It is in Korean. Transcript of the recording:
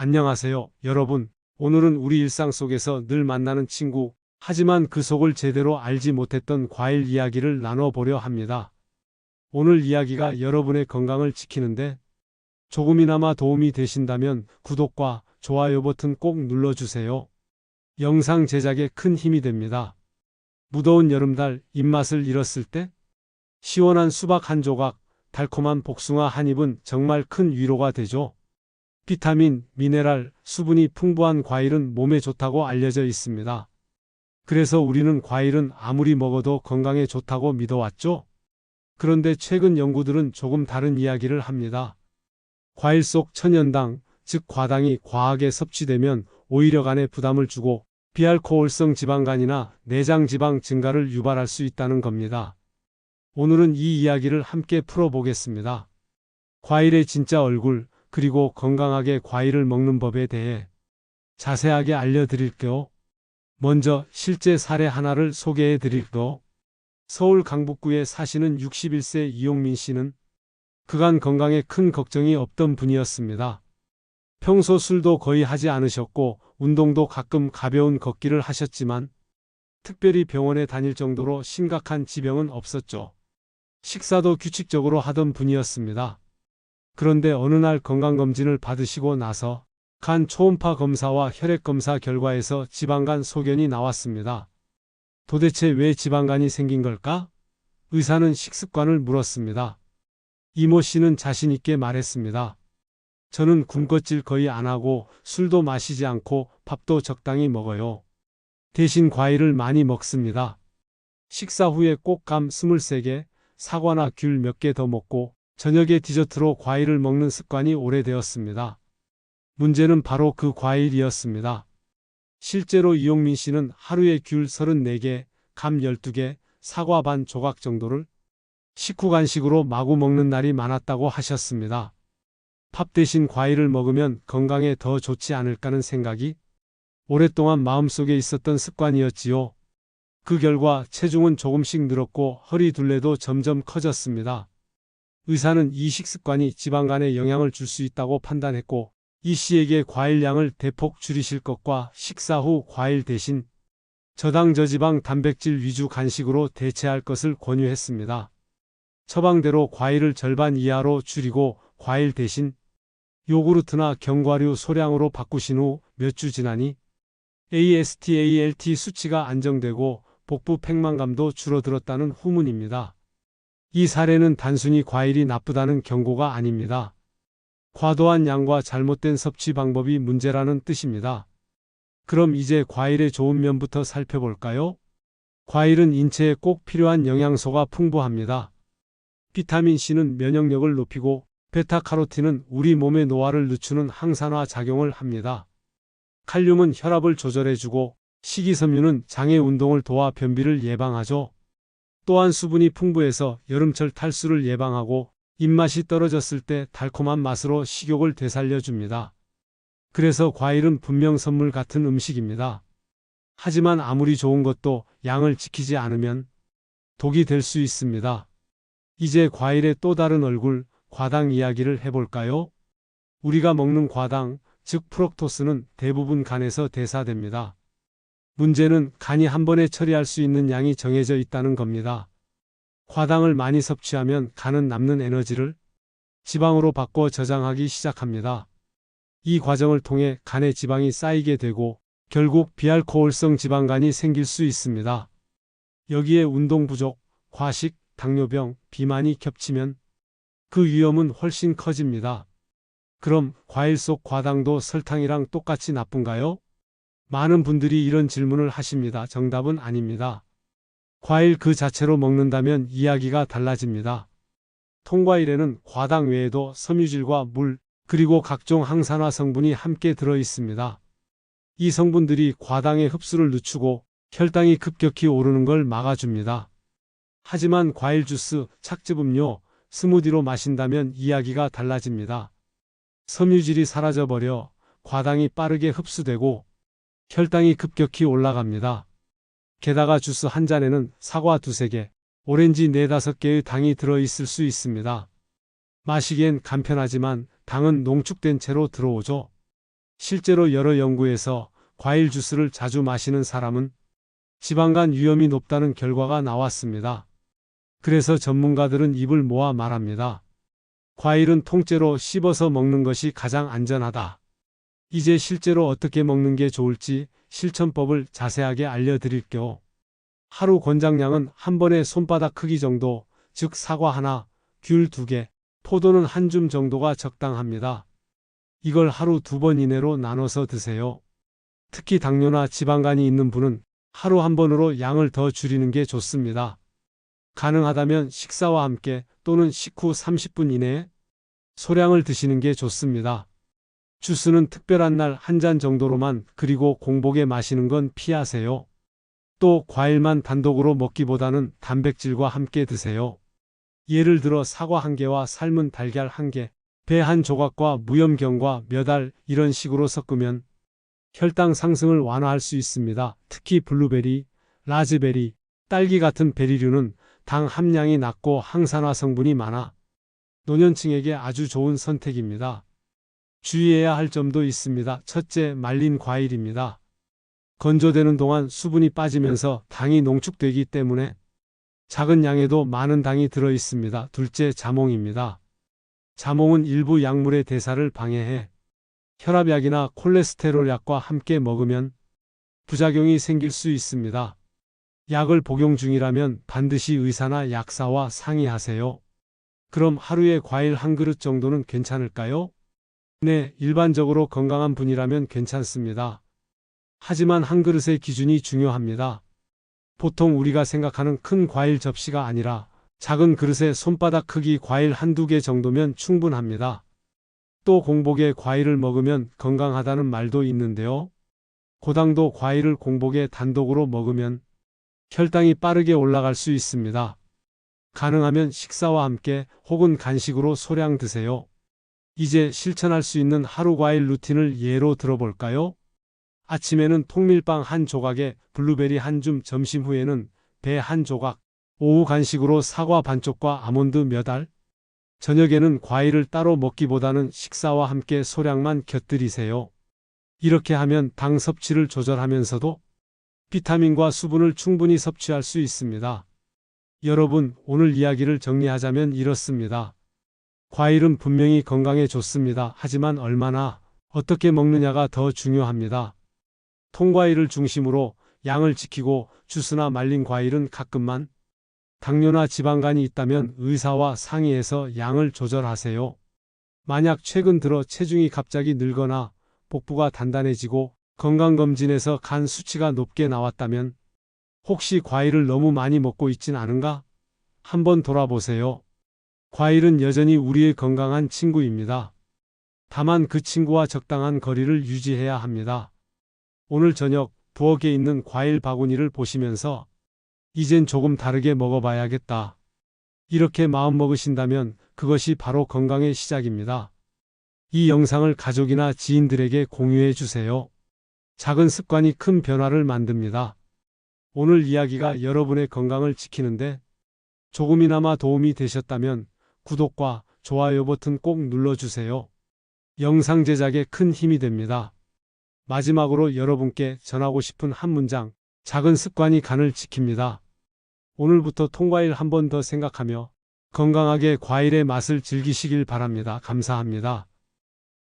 안녕하세요, 여러분. 오늘은 우리 일상 속에서 늘 만나는 친구, 하지만 그 속을 제대로 알지 못했던 과일 이야기를 나눠보려 합니다. 오늘 이야기가 여러분의 건강을 지키는데 조금이나마 도움이 되신다면 구독과 좋아요 버튼 꼭 눌러주세요. 영상 제작에 큰 힘이 됩니다. 무더운 여름달 입맛을 잃었을 때 시원한 수박 한 조각, 달콤한 복숭아 한 입은 정말 큰 위로가 되죠. 비타민, 미네랄, 수분이 풍부한 과일은 몸에 좋다고 알려져 있습니다. 그래서 우리는 과일은 아무리 먹어도 건강에 좋다고 믿어왔죠. 그런데 최근 연구들은 조금 다른 이야기를 합니다. 과일 속 천연당, 즉 과당이 과하게 섭취되면 오히려 간에 부담을 주고 비알코올성 지방간이나 내장 지방 증가를 유발할 수 있다는 겁니다. 오늘은 이 이야기를 함께 풀어보겠습니다. 과일의 진짜 얼굴, 그리고 건강하게 과일을 먹는 법에 대해 자세하게 알려드릴게요. 먼저 실제 사례 하나를 소개해 드릴게요. 서울 강북구에 사시는 61세 이용민 씨는 그간 건강에 큰 걱정이 없던 분이었습니다. 평소 술도 거의 하지 않으셨고 운동도 가끔 가벼운 걷기를 하셨지만 특별히 병원에 다닐 정도로 심각한 지병은 없었죠. 식사도 규칙적으로 하던 분이었습니다. 그런데 어느 날 건강검진을 받으시고 나서 간 초음파 검사와 혈액 검사 결과에서 지방간 소견이 나왔습니다. 도대체 왜 지방간이 생긴 걸까? 의사는 식습관을 물었습니다. 이모 씨는 자신 있게 말했습니다. 저는 군것질 거의 안 하고 술도 마시지 않고 밥도 적당히 먹어요. 대신 과일을 많이 먹습니다. 식사 후에 꼭 감 23개, 사과나 귤 몇 개 더 먹고 저녁에 디저트로 과일을 먹는 습관이 오래되었습니다. 문제는 바로 그 과일이었습니다. 실제로 이용민 씨는 하루에 귤 34개, 감 12개, 사과 반 조각 정도를 식후 간식으로 마구 먹는 날이 많았다고 하셨습니다. 밥 대신 과일을 먹으면 건강에 더 좋지 않을까는 생각이 오랫동안 마음속에 있었던 습관이었지요. 그 결과 체중은 조금씩 늘었고 허리 둘레도 점점 커졌습니다. 의사는 이 식습관이 지방간에 영향을 줄 수 있다고 판단했고 이 씨에게 과일량을 대폭 줄이실 것과 식사 후 과일 대신 저당 저지방 단백질 위주 간식으로 대체할 것을 권유했습니다. 처방대로 과일을 절반 이하로 줄이고 과일 대신 요구르트나 견과류 소량으로 바꾸신 후 몇 주 지나니 AST-ALT 수치가 안정되고 복부 팽만감도 줄어들었다는 후문입니다. 이 사례는 단순히 과일이 나쁘다는 경고가 아닙니다. 과도한 양과 잘못된 섭취 방법이 문제라는 뜻입니다. 그럼 이제 과일의 좋은 면부터 살펴볼까요? 과일은 인체에 꼭 필요한 영양소가 풍부합니다. 비타민 C는 면역력을 높이고 베타카로틴은 우리 몸의 노화를 늦추는 항산화 작용을 합니다. 칼륨은 혈압을 조절해주고 식이섬유는 장의 운동을 도와 변비를 예방하죠. 또한 수분이 풍부해서 여름철 탈수를 예방하고 입맛이 떨어졌을 때 달콤한 맛으로 식욕을 되살려줍니다. 그래서 과일은 분명 선물 같은 음식입니다. 하지만 아무리 좋은 것도 양을 지키지 않으면 독이 될 수 있습니다. 이제 과일의 또 다른 얼굴, 과당 이야기를 해볼까요? 우리가 먹는 과당, 즉 프록토스는 대부분 간에서 대사됩니다. 문제는 간이 한 번에 처리할 수 있는 양이 정해져 있다는 겁니다. 과당을 많이 섭취하면 간은 남는 에너지를 지방으로 바꿔 저장하기 시작합니다. 이 과정을 통해 간에 지방이 쌓이게 되고 결국 비알코올성 지방간이 생길 수 있습니다. 여기에 운동 부족, 과식, 당뇨병, 비만이 겹치면 그 위험은 훨씬 커집니다. 그럼 과일 속 과당도 설탕이랑 똑같이 나쁜가요? 많은 분들이 이런 질문을 하십니다. 정답은 아닙니다. 과일 그 자체로 먹는다면 이야기가 달라집니다. 통과일에는 과당 외에도 섬유질과 물, 그리고 각종 항산화 성분이 함께 들어 있습니다. 이 성분들이 과당의 흡수를 늦추고 혈당이 급격히 오르는 걸 막아줍니다. 하지만 과일 주스, 착즙 음료, 스무디로 마신다면 이야기가 달라집니다. 섬유질이 사라져버려 과당이 빠르게 흡수되고 혈당이 급격히 올라갑니다. 게다가 주스 한 잔에는 사과 두세 개, 오렌지 네다섯 개의 당이 들어있을 수 있습니다. 마시기엔 간편하지만 당은 농축된 채로 들어오죠. 실제로 여러 연구에서 과일 주스를 자주 마시는 사람은 지방간 위험이 높다는 결과가 나왔습니다. 그래서 전문가들은 입을 모아 말합니다. 과일은 통째로 씹어서 먹는 것이 가장 안전하다. 이제 실제로 어떻게 먹는 게 좋을지 실천법을 자세하게 알려드릴게요. 하루 권장량은 한 번에 손바닥 크기 정도, 즉 사과 하나, 귤 두 개, 포도는 한 줌 정도가 적당합니다. 이걸 하루 두 번 이내로 나눠서 드세요. 특히 당뇨나 지방간이 있는 분은 하루 한 번으로 양을 더 줄이는 게 좋습니다. 가능하다면 식사와 함께 또는 식후 30분 이내에 소량을 드시는 게 좋습니다. 주스는 특별한 날 한 잔 정도로만 그리고 공복에 마시는 건 피하세요. 또 과일만 단독으로 먹기보다는 단백질과 함께 드세요. 예를 들어 사과 한 개와 삶은 달걀 한 개, 배 한 조각과 무염경과 몇 알 이런 식으로 섞으면 혈당 상승을 완화할 수 있습니다. 특히 블루베리, 라즈베리, 딸기 같은 베리류는 당 함량이 낮고 항산화 성분이 많아 노년층에게 아주 좋은 선택입니다. 주의해야 할 점도 있습니다. 첫째, 말린 과일입니다. 건조되는 동안 수분이 빠지면서 당이 농축되기 때문에 작은 양에도 많은 당이 들어 있습니다. 둘째, 자몽입니다. 자몽은 일부 약물의 대사를 방해해 혈압약이나 콜레스테롤 약과 함께 먹으면 부작용이 생길 수 있습니다. 약을 복용 중이라면 반드시 의사나 약사와 상의하세요. 그럼 하루에 과일 한 그릇 정도는 괜찮을까요? 네, 일반적으로 건강한 분이라면 괜찮습니다. 하지만 한 그릇의 기준이 중요합니다. 보통 우리가 생각하는 큰 과일 접시가 아니라 작은 그릇에 손바닥 크기 과일 한두 개 정도면 충분합니다. 또 공복에 과일을 먹으면 건강하다는 말도 있는데요. 고당도 과일을 공복에 단독으로 먹으면 혈당이 빠르게 올라갈 수 있습니다. 가능하면 식사와 함께 혹은 간식으로 소량 드세요. 이제 실천할 수 있는 하루 과일 루틴을 예로 들어볼까요? 아침에는 통밀빵 한 조각에 블루베리 한 줌, 점심 후에는 배 한 조각, 오후 간식으로 사과 반쪽과 아몬드 몇 알, 저녁에는 과일을 따로 먹기보다는 식사와 함께 소량만 곁들이세요. 이렇게 하면 당 섭취를 조절하면서도 비타민과 수분을 충분히 섭취할 수 있습니다. 여러분, 오늘 이야기를 정리하자면 이렇습니다. 과일은 분명히 건강에 좋습니다. 하지만 얼마나 어떻게 먹느냐가 더 중요합니다. 통과일을 중심으로 양을 지키고 주스나 말린 과일은 가끔만 당뇨나 지방간이 있다면 의사와 상의해서 양을 조절하세요. 만약 최근 들어 체중이 갑자기 늘거나 복부가 단단해지고 건강검진에서 간 수치가 높게 나왔다면 혹시 과일을 너무 많이 먹고 있진 않은가? 한번 돌아보세요. 과일은 여전히 우리의 건강한 친구입니다. 다만 그 친구와 적당한 거리를 유지해야 합니다. 오늘 저녁 부엌에 있는 과일 바구니를 보시면서 이젠 조금 다르게 먹어봐야겠다. 이렇게 마음먹으신다면 그것이 바로 건강의 시작입니다. 이 영상을 가족이나 지인들에게 공유해 주세요. 작은 습관이 큰 변화를 만듭니다. 오늘 이야기가 여러분의 건강을 지키는데 조금이나마 도움이 되셨다면 구독과 좋아요 버튼 꼭 눌러주세요. 영상 제작에 큰 힘이 됩니다. 마지막으로 여러분께 전하고 싶은 한 문장, 작은 습관이 간을 지킵니다. 오늘부터 통과일 한 번 더 생각하며 건강하게 과일의 맛을 즐기시길 바랍니다. 감사합니다.